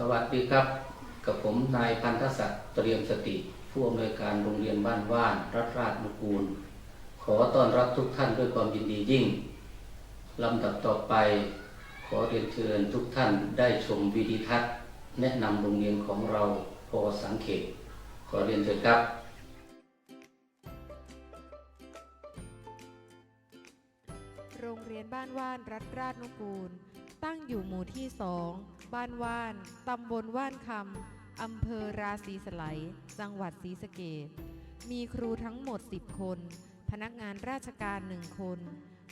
สวัสดีครับ กับผมนายพันธศักดิ์เตรียมสติ ผู้อำนวยการโรงเรียนบ้านว่าน รัฐราชนุกูล ขอต้อนรับทุกท่านด้วยความยินดียิ่งลำดับต่อไป ขอเรียนเชิญทุกท่านได้ชมวิดีทัศน์ แนะนำโรงเรียนของเราพอสังเขต ขอเรียนเชิญครับโรงเรียนบ้านว่านรัฐราชนุกูล ตั้งอยู่หมู่ที่สอง บ้านว่าน ตำบลว่านคำ อำเภอราศีสไลยจังหวัดศรีสะเกดมีครูทั้งหมด 10 คน พนักงานราชการหนึ่งคน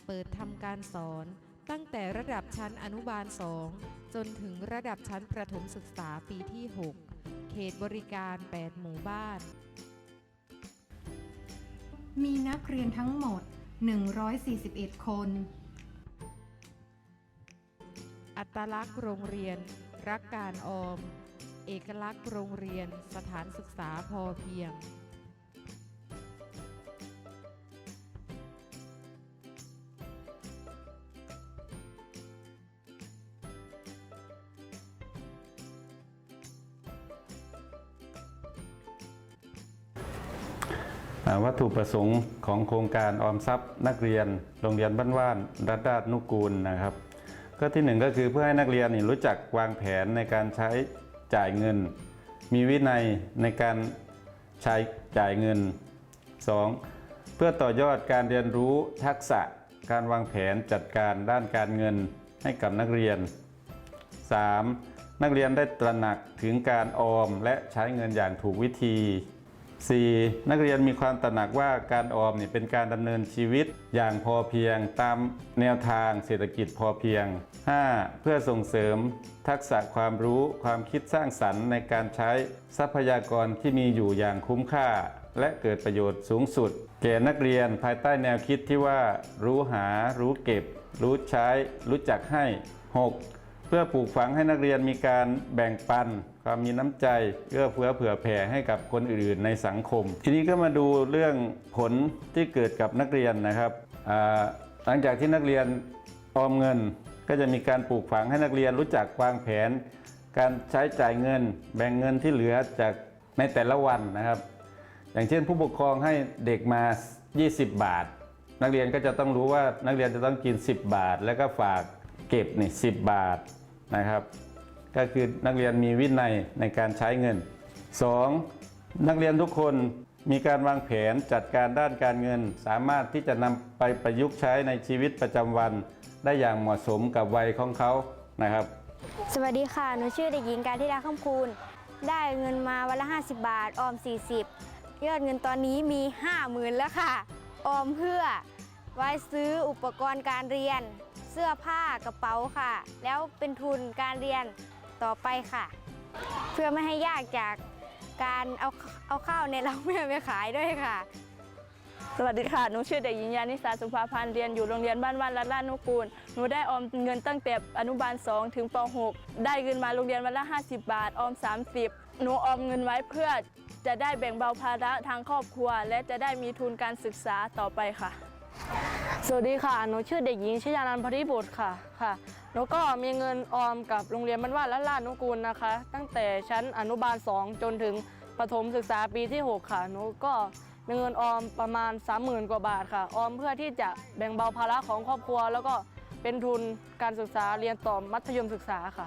เปิดทำการสอนตั้งแต่ระดับชั้นอนุบาล 2 จนถึงระดับชั้นประถมศึกษาปีที่ 6 เขตบริการ 8 หมู่บ้าน มีนักเรียนทั้งหมด 141 คน อัตลักษณ์โรงเรียน รักการออม เอกลักษณ์โรงเรียน สถานศึกษาพอเพียงวัตถุประสงค์ของโครงการออมทรัพย์นักเรียน โรงเรียนบ้านว่านรัฐรานุกูลนะครับ ก็ที่หนึ่งก็คือเพื่อให้นักเรียนนี่รู้จักวางแผนในการใช้จ่ายเงิน มีวินัยในการใช้จ่ายเงิน 2. เพื่อต่อยอดการเรียนรู้ทักษะการวางแผนจัดการด้านการเงินให้กับนักเรียน 3. นักเรียนได้ตระหนักถึงการออมและใช้เงินอย่างถูกวิธี 4. นักเรียนมีความตระหนักว่าการออมนี่เป็นการดำเนินชีวิตอย่างพอเพียงตามแนวทางเศรษฐกิจพอเพียง 5. เพื่อส่งเสริม ทักษะความรู้ความคิดสร้างสรรค์ในการใช้ทรัพยากรที่มีอยู่อย่างคุ้มค่า และเกิดประโยชน์สูงสุด แก่นักเรียนภายใต้แนวคิดที่ว่า รู้หา รู้เก็บ รู้ใช้ รู้จักให้ 6. เพื่อปลูกฝังให้นักเรียนมีการแบ่งปัน ความมีน้ำใจเอื้อเฟื้อเผื่อแผ่ให้กับคนอื่นๆในสังคม ทีนี้ก็มาดูเรื่องผลที่เกิดกับนักเรียนนะครับหลังจากที่นักเรียนออมเงิน ก็จะมีการปลูกฝังให้นักเรียนรู้จักวางแผน การใช้จ่ายเงิน แบ่งเงินที่เหลือจากในแต่ละวันนะครับ อย่างเช่นผู้ปกครองให้เด็กมา 20 บาท นักเรียนก็จะต้องรู้ว่านักเรียนจะต้องกิน 10 บาท แล้วก็ฝาก ก็บนี่10บาทนะครับ ก็คือนักเรียนมีวินัยในการใช้เงิน 2. นักเรียนทุกคนมีการวางแผนจัดการด้านการเงิน สามารถที่จะนำไปประยุกต์ใช้ในชีวิตประจำวัน ได้อย่างเหมาะสมกับวัยของเขานะครับ สวัสดีค่ะ หนูชื่อเด็กหญิงการธิดาข้ามคูณ ได้เงินมาวันละ 50 บาท ออม 40 ยอดเงินตอนนี้มี 50,000 แล้วค่ะ ออมเพื่อ ไว้ซื้ออุปกรณ์การเรียน เสื้อผ้ากระเป๋าค่ะ แล้วเป็นทุนการเรียนต่อไปค่ะ เพื่อไม่ให้ยากจากการเอาเอาข้าวในเราแม่ไปขายด้วยค่ะ สวัสดีค่ะ หนูชื่อเด็กหญิงยานิสาสุภาพันธ์เรียนอยู่โรงเรียนบ้านว่านรัตนรานุกูล หนูได้ออมเงินตั้งแต่อนุบาล 2 ถึงป .6 ได้เงินมาโรงเรียนวันละ 50 บาท ออม 30 หนูออมเงินไว้เพื่อจะได้แบ่งเบาภาระทางครอบครัว และจะได้มีทุนการศึกษาต่อไปค่ะ สวัสดีค่ะ หนูชื่อเด็กหญิงชยานันท์พริบุตรค่ะ ค่ะ หนูก็มีเงินออมกับโรงเรียนบ้านว่าละลาดนุกูลนะคะ ตั้งแต่ชั้นอนุบาล 2 จนถึงประถมศึกษาปีที่ 6 ค่ะ หนูก็มีเงินออมประมาณ 30,000 กว่าบาทค่ะ ออมเพื่อที่จะแบ่งเบาภาระของครอบครัว แล้วก็เป็นทุนการศึกษาเรียนต่อมัธยมศึกษาค่ะ